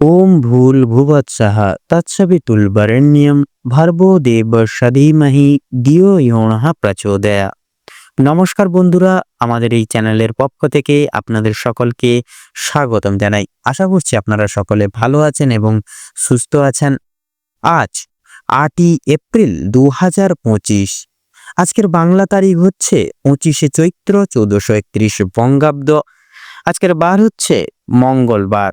ওম ভূল ভুবৎসহ भर्वो देव सदीमहि দিও ইহণহ प्रचोदया নমস্কার বন্ধুরা, আমাদের এই চ্যানেলের পক্ষ থেকে আপনাদের সকলকে স্বাগতম জানাই। আশা করছি আপনারা সকলে ভালো আছেন এবং সুস্থ আছেন। আজ আটই এপ্রিল দু হাজার পঁচিশ। আজকের বাংলা তারিখ হচ্ছে পঁচিশে চৈত্র চৌদ্দশো একত্রিশ বঙ্গাব্দ। আজকের বার হচ্ছে মঙ্গলবার।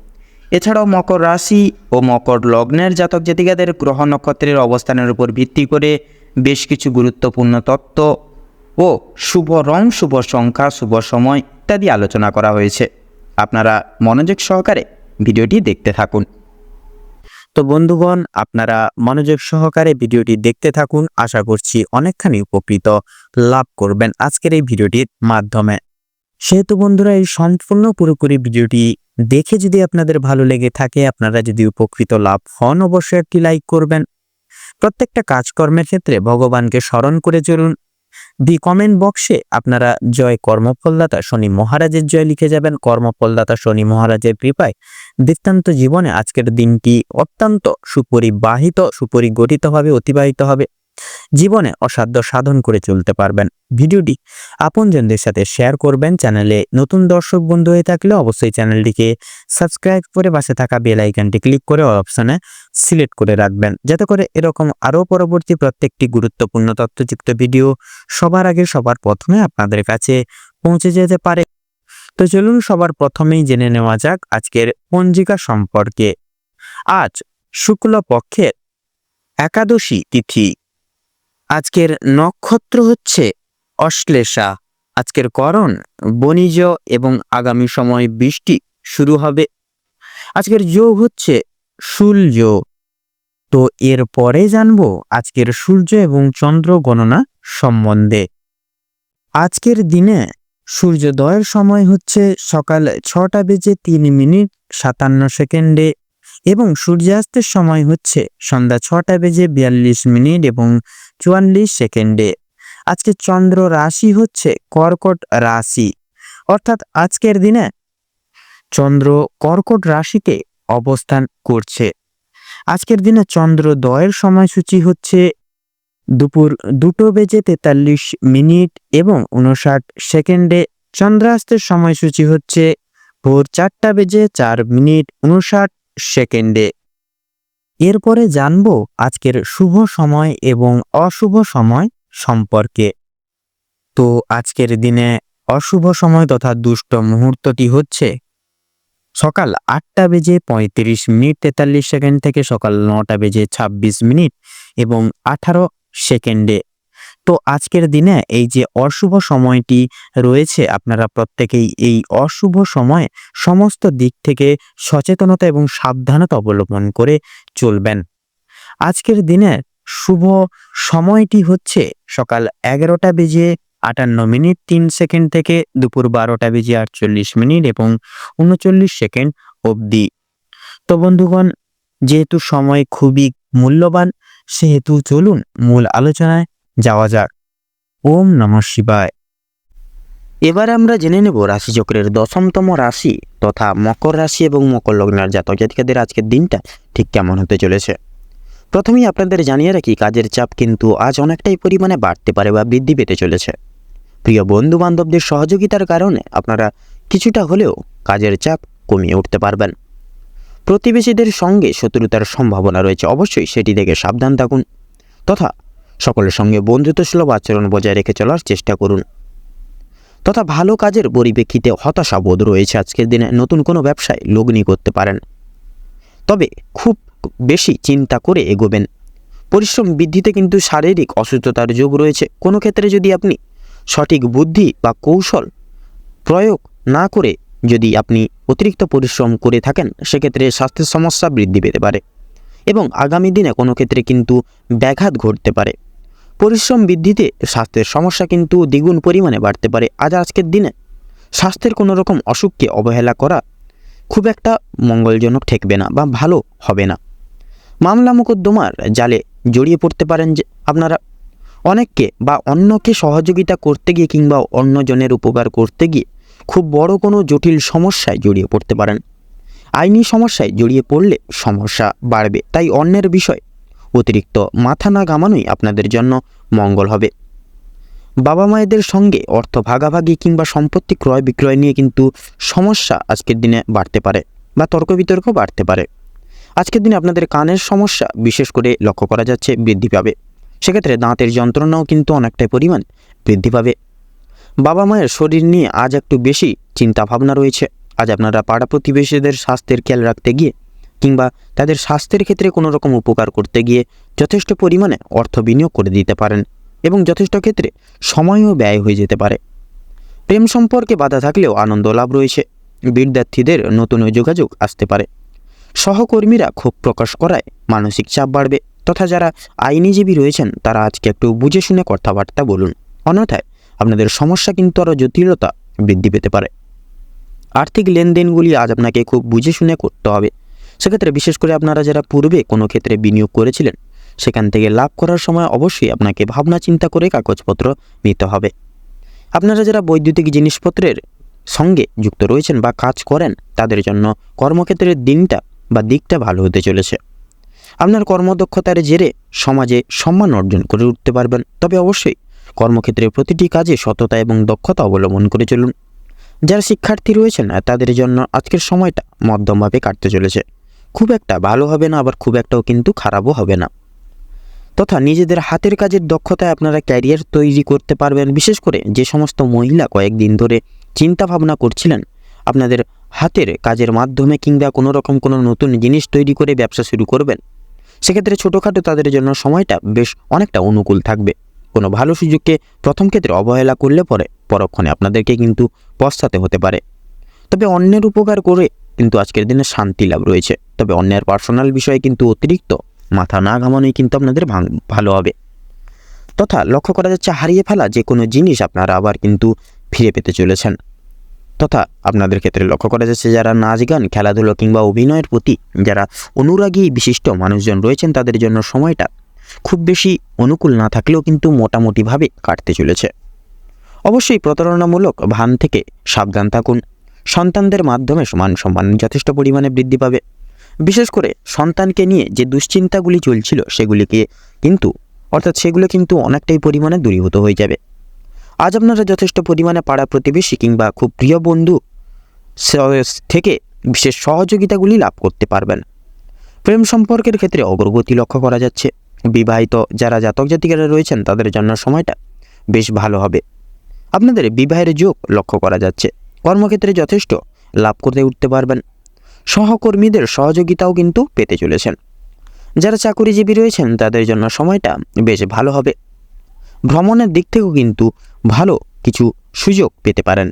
এছাড়াও মকর রাশি ও মকর লগ্নের জাতক জাতিকাদের গ্রহ নক্ষত্রের অবস্থানের উপর ভিত্তি করে বেশ কিছু গুরুত্বপূর্ণ তত্ত্ব ও শুভ রং, শুভ সংখ্যা, শুভ সময় ইত্যাদি আলোচনা করা হয়েছে। আপনারা মনোযোগ সহকারে ভিডিওটি দেখতে থাকুন। তো বন্ধুগণ, আপনারা মনোযোগ সহকারে ভিডিওটি দেখতে থাকুন। আশা করছি অনেকখানি উপকৃত লাভ করবেন আজকের এই ভিডিওটির মাধ্যমে। সেহেতু বন্ধুরা, এই সম্পূর্ণ পুরোপুরি ভিডিওটি দেখে যদি আপনাদের ভালো লেগে থাকে, আপনারা যদি উপকৃত লাভ হন, অবশ্যই একটি লাইক করবেন। প্রত্যেকটা কাজকর্মের ক্ষেত্রে ভগবানকে স্মরণ করে চলুন। দি কমেন্ট বক্সে আপনারা জয় কর্মফলদাতা শনি মহারাজের জয় লিখে যাবেন। কর্মফলদাতা শনি মহারাজের কৃপায় বৃত্তান্ত জীবনে আজকের দিনটি অত্যন্ত সুপরিবাহিত, সুপরিগঠিতভাবে, অতিবাহিত হবে। জীবনে অসাধ্য সাধন করে চলতে পারবেন। ভিডিওটি আপনজনদের সাথে শেয়ার করবেন। চ্যানেলে নতুন দর্শক বন্ধু হয়ে থাকলে অবশ্যই চ্যানেলটিকে সাবস্ক্রাইব করে পাশে থাকা বেল আইকনটি ক্লিক করে অপশনে সিলেক্ট করে রাখবেন। যাতে করে এরকম আরও পরবর্তী প্রত্যেকটি গুরুত্বপূর্ণ তথ্যযুক্ত ভিডিও সবার আগে সবার প্রথমে আপনাদের কাছে পৌঁছে যেতে পারে। তো চলুন সবার প্রথমেই জেনে নেওয়া যাক আজকের পঞ্জিকা সম্পর্কে। আজ শুক্লপক্ষের একাদশী তিথি আজকের নক্ষত্র হচ্ছে অশ্লেষা। আজকের করণ বণিজ এবং আগামী সময় বৃষ্টি শুরু হবে। আজকের যোগ হচ্ছে সূর্য। তো এর পরে জানব আজকের সূর্য এবং চন্দ্র গণনা সম্বন্ধে। আজকের দিনে সূর্যোদয়ের সময় হচ্ছে সকাল ছটা বেজে তিন মিনিট সাতান্ন সেকেন্ডে এবং সূর্যাস্তের সময় হচ্ছে সন্ধ্যা ছটা বেজে বিয়াল্লিশ মিনিট এবং চুয়াল্লিশ সেকেন্ডে। আজকে চন্দ্র রাশি হচ্ছে কর্কট রাশি। অর্থাৎ আজকের দিনে চন্দ্র কর্কট রাশিতে অবস্থান করছে। আজকের দিনে চন্দ্রোদয়ের সময়সূচি হচ্ছে দুপুর দুটো বেজে তেতাল্লিশ মিনিট এবং উনষাট সেকেন্ডে। চন্দ্রাস্তের সময়সূচি হচ্ছে ভোর চারটা বেজে চার মিনিট উনষাট সেকেন্ডে। এরপরে জানব আজকের শুভ সময় এবং অশুভ সময় সম্পর্কে। তো আজকের দিনে অশুভ সময় তথা দুষ্ট মুহূর্তটি হচ্ছে সকাল আটটা বেজে পঁয়ত্রিশ মিনিট তেতাল্লিশ সেকেন্ড থেকে সকাল নটা বেজে ছাব্বিশ মিনিট এবং আঠারো সেকেন্ডে। তো আজকের দিনে এই যে অশুভ সময়টি রয়েছে আপনারা প্রত্যেকেই এই অশুভ সময়ে সমস্ত দিক থেকে সচেতনতা এবং সাবধানতা অবলম্বন করে চলবেন। আজকের দিনে শুভ সময়টি হচ্ছে সকাল এগারোটা বেজে আটান্ন মিনিট তিন সেকেন্ড থেকে দুপুর বারোটা বেজে আটচল্লিশ মিনিট এবং উনচল্লিশ সেকেন্ড অবধি। তো বন্ধুগণ, যেহেতু সময় খুবই মূল্যবান, সেহেতু চলুন মূল আলোচনায় যাওয়া যাক। ওম নমঃ শিবায়। এবার আমরা জেনে নেব রাশিচক্রের দশমতম রাশি তথা মকর রাশি এবং মকর লগ্নের জাতক জাতিকাদের আজকের দিনটা ঠিক কেমন হতে চলেছে। প্রথমেই আপনাদের জানিয়ে রাখি, কাজের চাপ কিন্তু আজ অনেকটাই পরিমাণে বাড়তে পারে বা বৃদ্ধি পেতে চলেছে। প্রিয় বন্ধু বান্ধবদের সহযোগিতার কারণে আপনারা কিছুটা হলেও কাজের চাপ কমিয়ে উঠতে পারবেন। প্রতিবেশীদের সঙ্গে শত্রুতার সম্ভাবনা রয়েছে, অবশ্যই সেটি থেকে সাবধান থাকুন। তথা সকলের সঙ্গে বন্ধুত্বসুলভ আচরণ বজায় রেখে চলার চেষ্টা করুন। তথা ভালো কাজের পরিপ্রেক্ষিতে হতাশাবোধ রয়েছে আজকের দিনে নতুন কোনো ব্যবসায় লগ্নি করতে পারেন। তবে খুব বেশি চিন্তা করে এগোবেন। পরিশ্রম বৃদ্ধিতে কিন্তু শারীরিক অসুস্থতার যোগ রয়েছে। কোনো ক্ষেত্রে যদি আপনি সঠিক বুদ্ধি বা কৌশল প্রয়োগ না করে যদি আপনি অতিরিক্ত পরিশ্রম করে থাকেন, সেক্ষেত্রে স্বাস্থ্যের সমস্যা বৃদ্ধি পেতে পারে এবং আগামী দিনে কোনো ক্ষেত্রে কিন্তু ব্যাঘাত ঘটতে পারে। পরিশ্রম বৃদ্ধিতে স্বাস্থ্যের সমস্যা কিন্তু দ্বিগুণ পরিমাণে বাড়তে পারে আজ আজকের দিনে। স্বাস্থ্যের কোনো রকম অসুখকে অবহেলা করা খুব একটা মঙ্গলজনক ঠেকবে না বা ভালো হবে না। মামলা মোকদ্দমার জালে জড়িয়ে পড়তে পারেন যে আপনারা। অনেককে বা অন্যকে সহযোগিতা করতে গিয়ে কিংবা অন্যজনের উপকার করতে গিয়ে খুব বড় কোনো জটিল সমস্যায় জড়িয়ে পড়তে পারেন। আইনি সমস্যায় জড়িয়ে পড়লে সমস্যা বাড়বে, তাই অন্যের বিষয় অতিরিক্ত মাথা না ঘামানোই আপনাদের জন্য মঙ্গল হবে। বাবা মায়েদের সঙ্গে অর্থ ভাগাভাগি কিংবা সম্পত্তি ক্রয় বিক্রয় নিয়ে কিন্তু সমস্যা আজকের দিনে বাড়তে পারে বা তর্ক বিতর্ক বাড়তে পারে। আজকের দিনে আপনাদের কানের সমস্যা বিশেষ করে লক্ষ্য করা যাচ্ছে বৃদ্ধি পাবে। সেক্ষেত্রে দাঁতের যন্ত্রণাও কিন্তু অনেকটাই পরিমাণ বৃদ্ধি পাবে। বাবা মায়ের শরীর নিয়ে আজ একটু বেশি চিন্তা ভাবনা রয়েছে। আজ আপনারা পাড়া প্রতিবেশীদের স্বাস্থ্যের খেয়াল রাখতে গিয়ে কিংবা তাদের স্বাস্থ্যের ক্ষেত্রে কোনো রকম উপকার করতে গিয়ে যথেষ্ট পরিমাণে অর্থ বিনিয়োগ করে দিতে পারেন এবং যথেষ্ট ক্ষেত্রে সময়ও ব্যয় হয়ে যেতে পারে। প্রেম সম্পর্কে বাধা থাকলেও আনন্দ লাভ রয়েছে। বিদ্যার্থীদের নতুন যোগাযোগ আসতে পারে। সহকর্মীরা ক্ষোভ প্রকাশ করায় মানসিক চাপ বাড়বে তথা যারা আইনিজীবী রয়েছেন, তারা আজকে একটু বুঝে শুনে কথাবার্তা বলুন। অন্যথায় আপনাদের সমস্যা কিন্তু আরও জটিলতা বৃদ্ধি পেতে পারে। আর্থিক লেনদেনগুলি আজ আপনাকে খুব বুঝে শুনে করতে হবে। সেক্ষেত্রে বিশেষ করে আপনারা যারা পূর্বে কোনো ক্ষেত্রে বিনিয়োগ করেছিলেন, সেখান থেকে লাভ করার সময় অবশ্যই আপনাকে ভাবনা চিন্তা করে কাগজপত্র নিতে হবে। আপনারা যারা বৈদ্যুতিক জিনিসপত্রের সঙ্গে যুক্ত রয়েছেন বা কাজ করেন, তাদের জন্য কর্মক্ষেত্রের দিনটা বা দিকটা ভালো হতে চলেছে। আপনার কর্মদক্ষতার জেরে সমাজে সম্মান অর্জন করে উঠতে পারবেন। তবে অবশ্যই কর্মক্ষেত্রে প্রতিটি কাজে সততা এবং দক্ষতা অবলম্বন করে চলুন। যারা শিক্ষার্থী রয়েছেন, তাদের জন্য আজকের সময়টা মধ্যমভাবে কাটতে চলেছে। খুব একটা ভালো হবে না, আবার খুব একটাও কিন্তু খারাপও হবে না। তথা নিজেদের হাতের কাজের দক্ষতায় আপনারা ক্যারিয়ার তৈরি করতে পারবেন। বিশেষ করে যে সমস্ত মহিলা কয়েকদিন ধরে চিন্তা ভাবনা করছিলেন, আপনাদের হাতের কাজের মাধ্যমে কিংবা কোনো রকম কোনো নতুন জিনিস তৈরি করে ব্যবসা শুরু করবেন। সেক্ষেত্রে ছোটোখাটো তাদের জন্য সময়টা বেশ অনেকটা অনুকূল থাকবে। কোনো ভালো সুযোগকে প্রথম ক্ষেত্রে অবহেলা করলে পরে, পরক্ষণে আপনাদেরকে কিন্তু পশ্চাতে হতে পারে। তবে অন্যের উপকার করে কিন্তু আজকের দিনে শান্তি লাভ রয়েছে। তবে অন্যের পার্সোনাল বিষয়ে কিন্তু অতিরিক্ত। মাথা না ঘামানোই কিন্তু আপনাদের ভালো হবে। তথা লক্ষ্য করা যাচ্ছে হারিয়ে ফেলা যে কোনো জিনিস আপনারা আবার কিন্তু ফিরে পেতে চলেছেন। তথা আপনাদের ক্ষেত্রে লক্ষ্য করা যাচ্ছে যারা নাচ গান, খেলাধুলো কিংবা অভিনয়ের প্রতি যারা অনুরাগী বিশিষ্ট মানুষজন রয়েছেন তাদের জন্য সময়টা খুব বেশি অনুকূল না থাকলেও কিন্তু মোটামুটিভাবে কাটতে চলেছে। অবশ্যই প্রতারণামূলক ভান থেকে সাবধান থাকুন। সন্তানদের মাধ্যমে সমান সম্মান যথেষ্ট পরিমাণে বৃদ্ধি পাবে। বিশেষ করে সন্তানকে নিয়ে যে দুশ্চিন্তাগুলি চলছিল সেগুলিকে কিন্তু, অর্থাৎ সেগুলো কিন্তু অনেকটাই পরিমাণে দূরীভূত হয়ে যাবে। আজ আপনারা যথেষ্ট পরিমাণে পাড়া প্রতিবেশী কিংবা খুব প্রিয় বন্ধু থেকে বিশেষ সহযোগিতাগুলি লাভ করতে পারবেন। প্রেম সম্পর্কের ক্ষেত্রে অগ্রগতি লক্ষ্য করা যাচ্ছে। বিবাহিত যারা জাতক জাতিকারা রয়েছেন, তাদের জন্য সময়টা বেশ ভালো হবে। আপনাদের বিবাহের যোগ লক্ষ্য করা যাচ্ছে। কর্মক্ষেত্রে যথেষ্ট, লাভ করতে উঠতে পারবেন। সহকর্মীদের সহযোগিতাও কিন্তু পেতে চলেছেন। যারা চাকুরিজীবী রয়েছেন, তাদের জন্য সময়টা বেশ ভালো হবে। ভ্রমণের দিক থেকেও কিন্তু ভালো কিছু সুযোগ পেতে পারেন।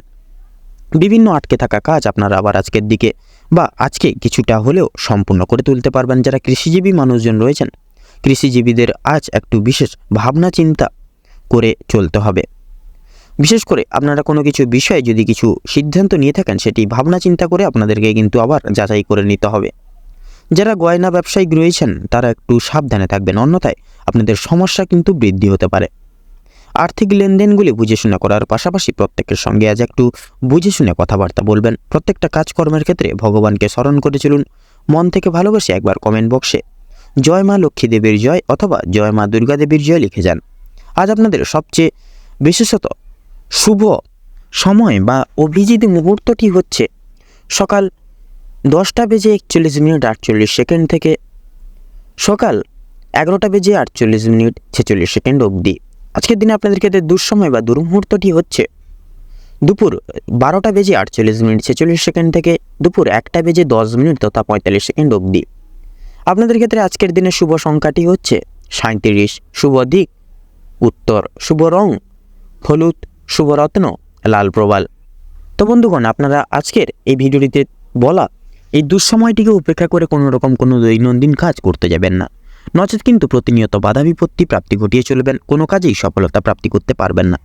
বিভিন্ন আটকে থাকা কাজ আপনারা আবার আজকের দিকে বা আজকে কিছুটা হলেও সম্পূর্ণ করে তুলতে পারবেন। যারা কৃষিজীবী মানুষজন রয়েছেন, কৃষিজীবীদের আজ একটু বিশেষ ভাবনা চিন্তা করে চলতে হবে। বিশেষ করে আপনারা কোনো কিছু বিষয়ে যদি কিছু সিদ্ধান্ত নিয়ে থাকেন, সেটি ভাবনা চিন্তা করে আপনাদেরকে কিন্তু আবার যাচাই করে নিতে হবে। যারা গয়না ব্যবসায়িক রয়েছেন, তারা একটু সাবধানে থাকবেন, অন্যথায় আপনাদের সমস্যা কিন্তু বৃদ্ধি হতে পারে। আর্থিক লেনদেনগুলি বুঝে শুনে করার পাশাপাশি প্রত্যেকের সঙ্গে আজ একটু বুঝে শুনে কথাবার্তা বলবেন। প্রত্যেকটা কাজকর্মের ক্ষেত্রে ভগবানকে স্মরণ করে চলুন। মন থেকে ভালোবাসে একবার কমেন্ট বক্সে জয় মা লক্ষ্মী দেবীর জয় অথবা জয় মা দুর্গা দেবীর জয় লিখে যান। আজ আপনাদের সবচেয়ে বিশেষত শুভ সময় বা অভিজিৎ মুহূর্তটি হচ্ছে সকাল দশটা বেজে একচল্লিশ মিনিট আটচল্লিশ সেকেন্ড থেকে সকাল এগারোটা বেজে আটচল্লিশ মিনিট ছেচল্লিশ সেকেন্ড অবধি। আজকের দিনে আপনাদের ক্ষেত্রে দুঃসময় বা দুর্মুহূর্তটি হচ্ছে দুপুর বারোটা বেজে আটচল্লিশ মিনিট ছেচল্লিশ সেকেন্ড থেকে দুপুর একটা বেজে দশ মিনিট তথা পঁয়তাল্লিশ সেকেন্ড অবধি। আপনাদের ক্ষেত্রে আজকের দিনে শুভ সংখ্যাটি হচ্ছে সাঁত্রিশ শুভ দিক, উত্তর। শুভ রং, হলুদ শুভরত্ন, লাল প্রবাল। তো বন্ধুগণ, আপনারা আজকের এই ভিডিওটিতে বলা, এই দুঃসময়টিকে উপেক্ষা করে কোনো রকম কোনো দৈনন্দিন কাজ করতে যাবেন না। নচেত কিন্তু প্রতিনিয়ত বাধা বিপত্তি প্রাপ্তি ঘটিয়ে চলবেন, কোনো কাজেই সফলতা প্রাপ্তি করতে পারবেন না।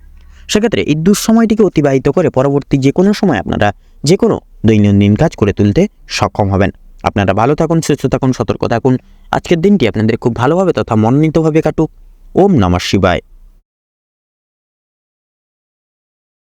সেক্ষেত্রে এই দুঃসময়টিকে অতিবাহিত করে পরবর্তী যে কোনো সময় আপনারা যে কোনো দৈনন্দিন কাজ করে তুলতে সক্ষম হবেন। আপনারা ভালো থাকুন, সুস্থ থাকুন, সতর্ক থাকুন। আজকের দিনটি আপনাদের খুব ভালোভাবে তথা মনোনীতভাবে কাটুক। ওম নমঃ শিবায়।